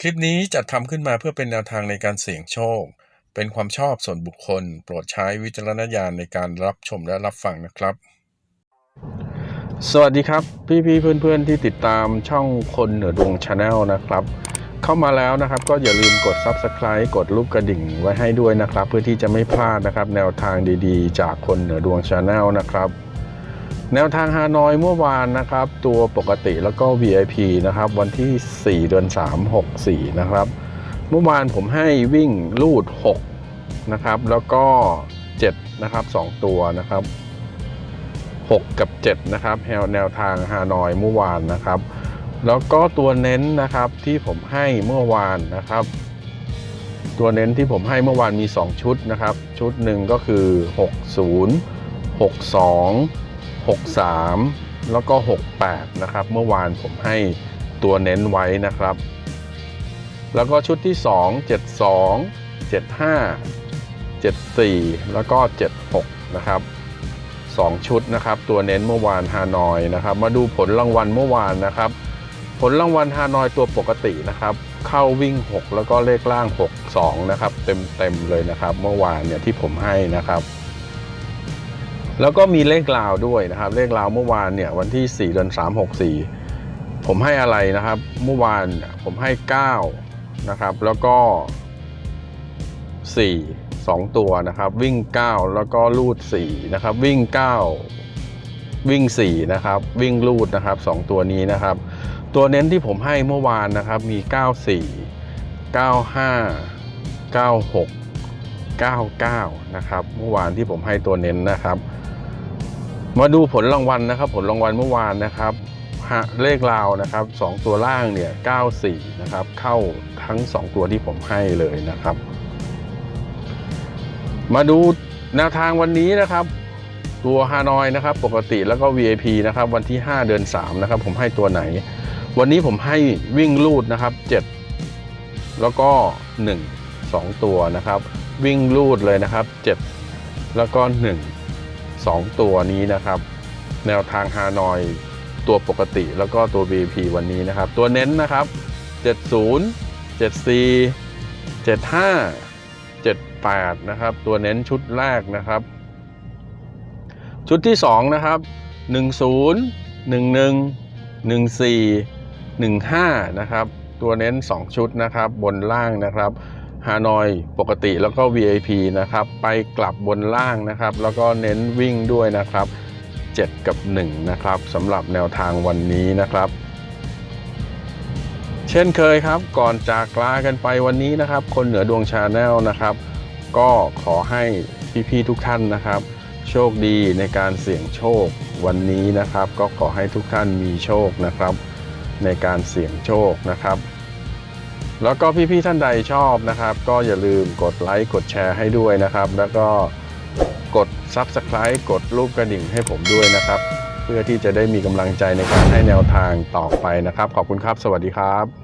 คลิปนี้จัดทำขึ้นมาเพื่อเป็นแนวทางในการเสี่ยงโชค เป็นความชอบส่วนบุคคล โปรดใช้วิจารณญาณในการรับชมและรับฟังนะครับ สวัสดีครับพี่ๆเพื่อนๆที่ติดตามช่องคนเหนือดวงชาแนลนะครับ เข้ามาแล้วนะครับก็อย่าลืมกด Subscribe กดรูปกระดิ่งไว้ให้ด้วยนะครับ เพื่อที่จะไม่พลาดนะครับ แนวทางดีๆ จากคนเหนือดวงชาแนลนะครับ แนวทางฮานอยเมื่อวานนะครับ ตัวปกติแล้วก็ VIP นะครับ วันที่ 4 เดือน 3 64 นะครับ เมื่อวานผมให้วิ่งลูด 6 นะครับ แล้วก็ 7 นะครับ 2 ตัวนะครับ 6 กับ 7 นะครับ แนวแนวทางฮานอยเมื่อวานนะครับ แล้วก็ตัวเน้นนะครับที่ผมให้เมื่อวานนะครับ ตัวเน้นที่ผมให้เมื่อวานมี 2 ชุดนะครับ ชุดหนึ่งก็คือ 60 62 63 แล้วก็ 68 นะครับ เมื่อวานผมให้ตัวเน้นไว้นะครับ แล้วก็ชุดที่ 2 72 75 74 แล้วก็ 76 นะครับ 2 ชุดนะครับ ตัวเน้นเมื่อวานฮานอยนะครับ มาดูผลรางวัลเมื่อวานนะครับ ผลรางวัลฮานอยตัวปกตินะครับ เข้าวิ่ง 6 แล้วก็เลขล่าง 62 นะครับ เต็มเต็มเลยนะครับ เมื่อวานเนี่ยที่ผมให้นะครับ แล้วก็มีเลขลาวด้วยนะครับ เลขลาวเมื่อวานเนี่ยวันที่ 4 เดือน 3 64 ผมให้อะไรนะครับ เมื่อวานเนี่ยผมให้ 9 นะครับ แล้วก็ 4 2 ตัวนะครับ วิ่ง 9 แล้วก็ลูด 4 นะครับ วิ่ง 9 วิ่ง 4 นะครับ วิ่งลูดนะครับ 2 ตัวนี้นะครับ ตัวเน้นที่ผมให้เมื่อวานนะครับมี 94 95 96 99 นะครับ เมื่อวานที่ผมให้ตัวเน้นนะครับ มาดูผลรางวัลนะครับ ผลรางวัลเมื่อวานนะครับฮะเลขราวนะครับสองตัวล่างเนี่ย94นะครับเข้าทั้ง 2 ตัวที่ผมให้เลยนะครับ มาดูแนวทางวันนี้นะครับ ตัวฮานอยนะครับ ปกติแล้วก็ VIP นะครับ วันที่ 5 เดือน3นะครับ ผมให้ตัวไหน วันนี้ผมให้วิ่งลูดนะครับ 7 แล้วก็ 1 2 ตัวนะครับ วิ่งลูดเลยนะครับ 7 แล้วก็ 1 2 ตัวนี้นะครับ แนวทางฮานอยตัวปกติแล้วก็ตัว VIP วันนี้นะครับ ตัวเน้นนะครับ 70 74 75 78 นะครับ ตัวเน้นชุดแรกนะครับ ชุดที่ 2 นะครับ 10 11 14 15 นะครับ ตัวเน้น 2 ชุดนะครับ บนล่างนะครับ ฮานอยปกติแล้วก็ VIP นะครับ ไปกลับบนล่างนะครับ แล้วก็เน้นวิ่งด้วยนะครับ 7 กับ 1 นะครับสำหรับแนวทางวันนี้นะครับ เช่นเคยครับ ก่อนจากลากันไปวันนี้นะครับ คนเหนือดวงชาแนลนะครับ ก็ขอให้พี่ๆทุกท่านนะครับ โชคดีในการเสี่ยงโชควันนี้นะครับ ก็ขอให้ทุกท่านมีโชคนะครับ ในการเสี่ยงโชคนะครับ แล้วก็พี่ๆท่านใดชอบนะครับ ก็อย่าลืมกดไลค์กดแชร์ให้ด้วยนะครับ แล้วก็กด Subscribe กดรูปกระดิ่งให้ผมด้วยนะครับ เพื่อที่จะได้มีกำลังใจในการให้แนวทางต่อไปนะครับ ขอบคุณครับ สวัสดีครับ